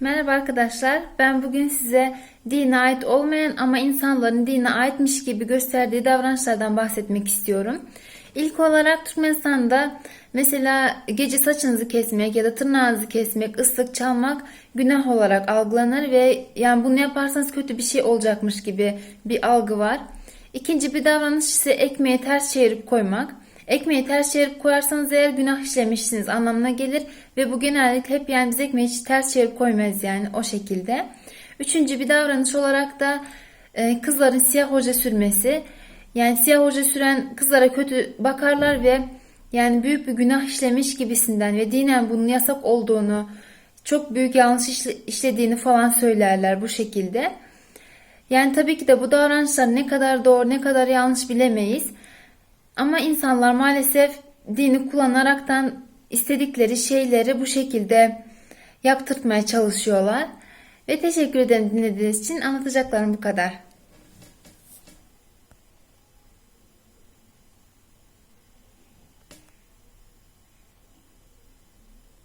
Merhaba arkadaşlar. Ben bugün size dine ait olmayan ama insanların dine aitmiş gibi gösterdiği davranışlardan bahsetmek istiyorum. İlk olarak Türkmenistan'da mesela gece saçınızı kesmek ya da tırnağınızı kesmek, ıslık çalmak günah olarak algılanır ve yani bunu yaparsanız kötü bir şey olacakmış gibi bir algı var. İkinci bir davranış ise ekmeği ters çevirip koymak. Ekmeği ters çevirip koyarsanız eğer günah işlemişsiniz anlamına gelir ve bu genellikle hep yani biz ekmeği hiç ters çevirip koymayız yani o şekilde. Üçüncü bir davranış olarak da e, kızların siyah hoca sürmesi. Yani siyah hoca süren kızlara kötü bakarlar ve yani büyük bir günah işlemiş gibisinden ve dinen bunun yasak olduğunu, çok büyük yanlış işle- işlediğini falan söylerler bu şekilde. Yani tabii ki de bu davranışlar ne kadar doğru ne kadar yanlış bilemeyiz. Ama insanlar maalesef dini kullanaraktan istedikleri şeyleri bu şekilde yaptırtmaya çalışıyorlar. Ve teşekkür ederim dinlediğiniz için. Anlatacaklarım bu kadar.